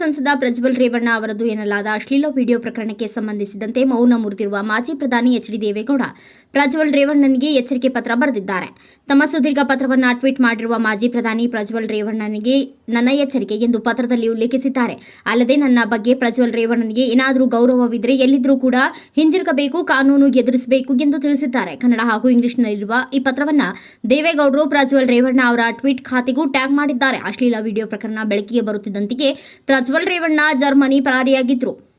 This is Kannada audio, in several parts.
ಸಂಸದ ಪ್ರಜ್ವಲ್ ರೇವಣ್ಣ ಅವರದ್ದು ಎನ್ನಲಾದ ಅಶ್ಲೀಲ ವಿಡಿಯೋ ಪ್ರಕರಣಕ್ಕೆ ಸಂಬಂಧಿಸಿದಂತೆ ಮೌನ ಮುರಿದಿರುವ ಮಾಜಿ ಪ್ರಧಾನಿ ಎಚ್ ಡಿ ದೇವೇಗೌಡ, ಪ್ರಜ್ವಲ್ ರೇವಣ್ಣನಿಗೆ ಎಚ್ಚರಿಕೆ ಪತ್ರ ಬರೆದಿದ್ದಾರೆ. ತಮ್ಮ ಸುದೀರ್ಘ ಪತ್ರವನ್ನು ಟ್ವೀಟ್ ಮಾಡಿರುವ ಮಾಜಿ ಪ್ರಧಾನಿ ಪ್ರಜ್ವಲ್ ರೇವಣ್ಣನಿಗೆ ನನ್ನ ಎಚ್ಚರಿಕೆ ಎಂದು ಪತ್ರದಲ್ಲಿ ಉಲ್ಲೇಖಿಸಿದ್ದಾರೆ. ಅಲ್ಲದೆ ನನ್ನ ಬಗ್ಗೆ ಪ್ರಜ್ವಲ್ ರೇವಣ್ಣನಿಗೆ ಏನಾದರೂ ಗೌರವವಿದ್ರೆ ಎಲ್ಲಿದ್ರೂ ಕೂಡ ಹಿಂದಿರುಗಬೇಕು, ಕಾನೂನು ಎದುರಿಸಬೇಕು ಎಂದು ತಿಳಿಸಿದ್ದಾರೆ. ಕನ್ನಡ ಹಾಗೂ ಇಂಗ್ಲಿಷ್ನಲ್ಲಿರುವ ಈ ಪತ್ರವನ್ನ ದೇವೇಗೌಡರು ಪ್ರಜ್ವಲ್ ರೇವಣ್ಣ ಅವರ ಟ್ವೀಟ್ ಖಾತೆಗೂ ಟ್ಯಾಗ್ ಮಾಡಿದ್ದಾರೆ. ಅಶ್ಲೀಲ ವಿಡಿಯೋ ಪ್ರಕರಣ ಬೆಳಕಿಗೆ ಬರುತ್ತಿದ್ದಂತೆಯೇ ಪ್ರಜ್ವಲ್ ರೇವಣ್ಣ ಜರ್ಮನಿ ಪರಾರಿಯಾಗಿದ್ರು.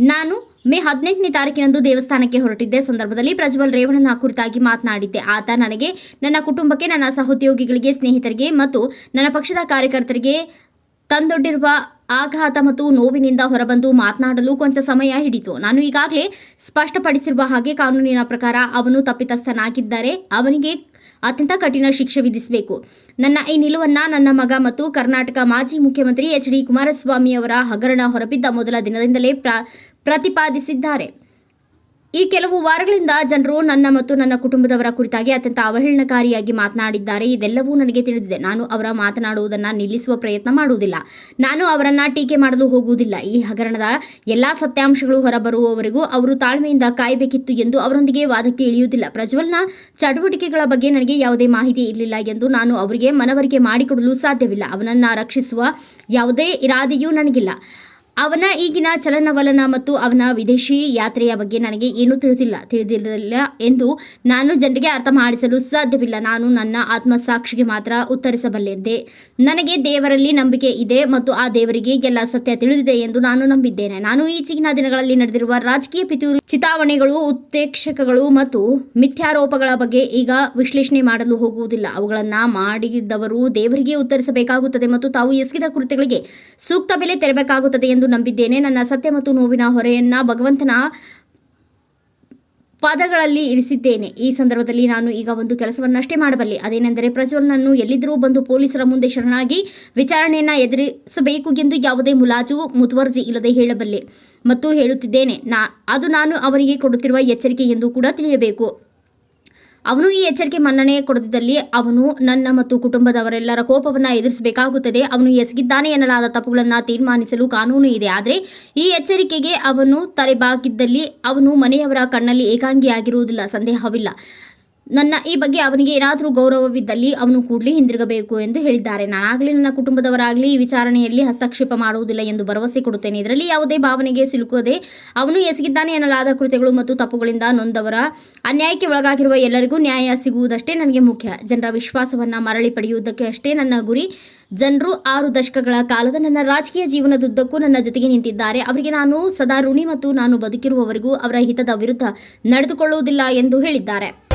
ನಾನು ಮೇ ಹದಿನೆಂಟನೇ ತಾರೀಕಿನಂದು ದೇವಸ್ಥಾನಕ್ಕೆ ಹೊರಟಿದ್ದೆ. ಸಂದರ್ಭದಲ್ಲಿ ಪ್ರಜ್ವಲ್ ರೇವಣ್ಣನ ಕುರಿತಾಗಿ ಮಾತನಾಡಿದ್ದೆ. ಆತ ನನಗೆ ನನ್ನ ಕುಟುಂಬಕ್ಕೆ, ನನ್ನ ಸಹೋದ್ಯೋಗಿಗಳಿಗೆ, ಸ್ನೇಹಿತರಿಗೆ ಮತ್ತು ನನ್ನ ಪಕ್ಷದ ಕಾರ್ಯಕರ್ತರಿಗೆ ತಂದೊಡ್ಡಿರುವ ಆಘಾತ ಮತ್ತು ನೋವಿನಿಂದ ಹೊರಬಂದು ಮಾತನಾಡಲು ಕೊಂಚ ಸಮಯ ಹಿಡಿತು. ನಾನು ಈಗಾಗಲೇ ಸ್ಪಷ್ಟಪಡಿಸಿರುವ ಹಾಗೆ ಕಾನೂನಿನ ಪ್ರಕಾರ ಅವನು ತಪ್ಪಿತಸ್ಥನಾಗಿದ್ದಾರೆ ಅವನಿಗೆ ಅತ್ಯಂತ ಕಠಿಣ ಶಿಕ್ಷೆ ವಿಧಿಸಬೇಕು. ನನ್ನ ಈ ನಿಲುವನ್ನ ನನ್ನ ಮಗ ಮತ್ತು ಕರ್ನಾಟಕ ಮಾಜಿ ಮುಖ್ಯಮಂತ್ರಿ ಎಚ್ ಡಿ ಕುಮಾರಸ್ವಾಮಿ ಅವರ ಹಗರಣ ಹೊರಬಿದ್ದ ಮೊದಲ ದಿನದಿಂದಲೇ ಪ್ರ, ಪ್ರತಿಪಾದಿಸಿದ್ದಾರೆ. ಈ ಕೆಲವು ವಾರಗಳಿಂದ ಜನರು ನನ್ನ ಮತ್ತು ನನ್ನ ಕುಟುಂಬದವರ ಕುರಿತಾಗಿ ಅತ್ಯಂತ ಅವಹೇಳನಕಾರಿಯಾಗಿ ಮಾತನಾಡಿದ್ದಾರೆ. ಇದೆಲ್ಲವೂ ನನಗೆ ತಿಳಿದಿದೆ. ನಾನು ಅವರ ಮಾತನಾಡುವುದನ್ನು ನಿಲ್ಲಿಸುವ ಪ್ರಯತ್ನ ಮಾಡುವುದಿಲ್ಲ. ನಾನು ಅವರನ್ನು ಟೀಕೆ ಮಾಡಲು ಹೋಗುವುದಿಲ್ಲ. ಈ ಹಗರಣದ ಎಲ್ಲ ಸತ್ಯಾಂಶಗಳು ಹೊರಬರುವವರೆಗೂ ಅವರು ತಾಳ್ಮೆಯಿಂದ ಕಾಯಬೇಕಿತ್ತು ಎಂದು ಅವರೊಂದಿಗೆ ವಾದಕ್ಕೆ ಇಳಿಯುವುದಿಲ್ಲ. ಪ್ರಜ್ವಲ್ನ ಚಟುವಟಿಕೆಗಳ ಬಗ್ಗೆ ನನಗೆ ಯಾವುದೇ ಮಾಹಿತಿ ಇರಲಿಲ್ಲ ಎಂದು ನಾನು ಅವರಿಗೆ ಮನವರಿಕೆ ಮಾಡಿಕೊಡಲು ಸಾಧ್ಯವಿಲ್ಲ. ಅವನನ್ನು ರಕ್ಷಿಸುವ ಯಾವುದೇ ಇರಾದೆಯೂ ನನಗಿಲ್ಲ. ಅವನ ಈಗಿನ ಚಲನವಲನ ಮತ್ತು ಅವನ ವಿದೇಶಿ ಯಾತ್ರೆಯ ಬಗ್ಗೆ ನನಗೆ ಏನೂ ತಿಳಿದಿಲ್ಲ, ತಿಳಿದಿರಲಿಲ್ಲ ಎಂದು ನಾನು ಜನರಿಗೆ ಅರ್ಥ ಮಾಡಿಸಲು ಸಾಧ್ಯವಿಲ್ಲ. ನಾನು ನನ್ನ ಆತ್ಮಸಾಕ್ಷಿಗೆ ಮಾತ್ರ ಉತ್ತರಿಸಬಲ್ಲೆಂದೆ. ನನಗೆ ದೇವರಲ್ಲಿ ನಂಬಿಕೆ ಇದೆ ಮತ್ತು ಆ ದೇವರಿಗೆ ಎಲ್ಲ ಸತ್ಯ ತಿಳಿದಿದೆ ಎಂದು ನಾನು ನಂಬಿದ್ದೇನೆ. ನಾನು ಈಚೆಗಿನ ದಿನಗಳಲ್ಲಿ ನಡೆದಿರುವ ರಾಜಕೀಯ ಪಿತೂರಿ ಚಿತಾವಣೆಗಳು ಉತ್ತೇಕ್ಷಕಗಳು ಮತ್ತು ಮಿಥ್ಯಾರೋಪಗಳ ಬಗ್ಗೆ ಈಗ ವಿಶ್ಲೇಷಣೆ ಮಾಡಲು ಹೋಗುವುದಿಲ್ಲ. ಅವುಗಳನ್ನು ಮಾಡಿದವರು ದೇವರಿಗೆ ಉತ್ತರಿಸಬೇಕಾಗುತ್ತದೆ ಮತ್ತು ತಾವು ಎಸಗಿದ ಕೃತ್ಯಗಳಿಗೆ ಸೂಕ್ತ ಬೆಲೆ ತೆರಬೇಕಾಗುತ್ತದೆ ಎಂದು ನಂಬಿದ್ದೇನೆ. ನನ್ನ ಸತ್ಯ ಮತ್ತು ನೋವಿನ ಹೊರೆಯನ್ನ ಭಗವಂತನ ಪಾದಗಳಲ್ಲಿ ಇರಿಸಿದ್ದೇನೆ. ಈ ಸಂದರ್ಭದಲ್ಲಿ ನಾನು ಈಗ ಒಂದು ಕೆಲಸವನ್ನಷ್ಟೇ ಮಾಡಬಲ್ಲೆ. ಅದೇನೆಂದರೆ ಪ್ರಜ್ವಲ್ನನ್ನು ಎಲ್ಲಿದ್ದರೂ ಬಂದು ಪೊಲೀಸರ ಮುಂದೆ ಶರಣಾಗಿ ವಿಚಾರಣೆಯನ್ನು ಎದುರಿಸಬೇಕು ಎಂದು ಯಾವುದೇ ಮುಲಾಜು ಮುತುವರ್ಜಿ ಇಲ್ಲದೆ ಹೇಳಬಲ್ಲೆ. ಮತ್ತು ಹೇಳುತ್ತಿದ್ದೇನೆ, ನಾ, ಅದು ನಾನು ಅವರಿಗೆ ಕೊಡುತ್ತಿರುವ ಎಚ್ಚರಿಕೆ ಎಂದು ಕೂಡ ತಿಳಿಯಬೇಕು. ಅವನು ಈ ಎಚ್ಚರಿಕೆ ಮನ್ನಣೆ ಕೊಡದಿದ್ದಲ್ಲಿ ಅವನು ನನ್ನ ಮತ್ತು ಕುಟುಂಬದವರೆಲ್ಲರ ಕೋಪವನ್ನು ಎದುರಿಸಬೇಕಾಗುತ್ತದೆ. ಅವನು ಎಸಗಿದ್ದಾನೆ ಎನ್ನಲಾದ ತಪ್ಪುಗಳನ್ನು ತೀರ್ಮಾನಿಸಲು ಕಾನೂನು ಇದೆ. ಆದರೆ ಈ ಎಚ್ಚರಿಕೆಗೆ ಅವನು ತಲೆಬಾಗಿದ್ದಲ್ಲಿ ಅವನು ಮನೆಯವರ ಕಣ್ಣಲ್ಲಿ ಏಕಾಂಗಿಯಾಗಿರುವುದಿಲ್ಲ, ಸಂದೇಹವಿಲ್ಲ. ನನ್ನ ಈ ಬಗ್ಗೆ ಅವನಿಗೆ ಏನಾದರೂ ಗೌರವವಿದ್ದಲ್ಲಿ ಅವನು ಕೂಡಲೇ ಹಿಂದಿರುಗಬೇಕು ಎಂದು ಹೇಳಿದ್ದಾರೆ. ನಾನಾಗಲಿ ನನ್ನ ಕುಟುಂಬದವರಾಗಲಿ ಈ ವಿಚಾರಣೆಯಲ್ಲಿ ಹಸ್ತಕ್ಷೇಪ ಮಾಡುವುದಿಲ್ಲ ಎಂದು ಭರವಸೆ ಕೊಡುತ್ತೇನೆ. ಇದರಲ್ಲಿ ಯಾವುದೇ ಭಾವನೆಗೆ ಸಿಲುಕದೆ ಅವನು ಎಸಗಿದ್ದಾನೆ ಎನ್ನಲಾದ ಕೃತ್ಯಗಳು ಮತ್ತು ತಪ್ಪುಗಳಿಂದ ನೊಂದವರ ಅನ್ಯಾಯಕ್ಕೆ ಒಳಗಾಗಿರುವ ಎಲ್ಲರಿಗೂ ನ್ಯಾಯ ಸಿಗುವುದಷ್ಟೇ ನನಗೆ ಮುಖ್ಯ. ಜನರ ವಿಶ್ವಾಸವನ್ನು ಮರಳಿ ಪಡೆಯುವುದಕ್ಕೆ ಅಷ್ಟೇ ನನ್ನ ಗುರಿ. ಜನರು ಆರು ದಶಕಗಳ ಕಾಲದ ನನ್ನ ರಾಜಕೀಯ ಜೀವನದುದ್ದಕ್ಕೂ ನನ್ನ ಜೊತೆಗೆ ನಿಂತಿದ್ದಾರೆ. ಅವರಿಗೆ ನಾನು ಸದಾ ಋಣಿ ಮತ್ತು ನಾನು ಬದುಕಿರುವವರೆಗೂ ಅವರ ಹಿತದ ವಿರುದ್ಧ ನಡೆದುಕೊಳ್ಳುವುದಿಲ್ಲ ಎಂದು ಹೇಳಿದ್ದಾರೆ.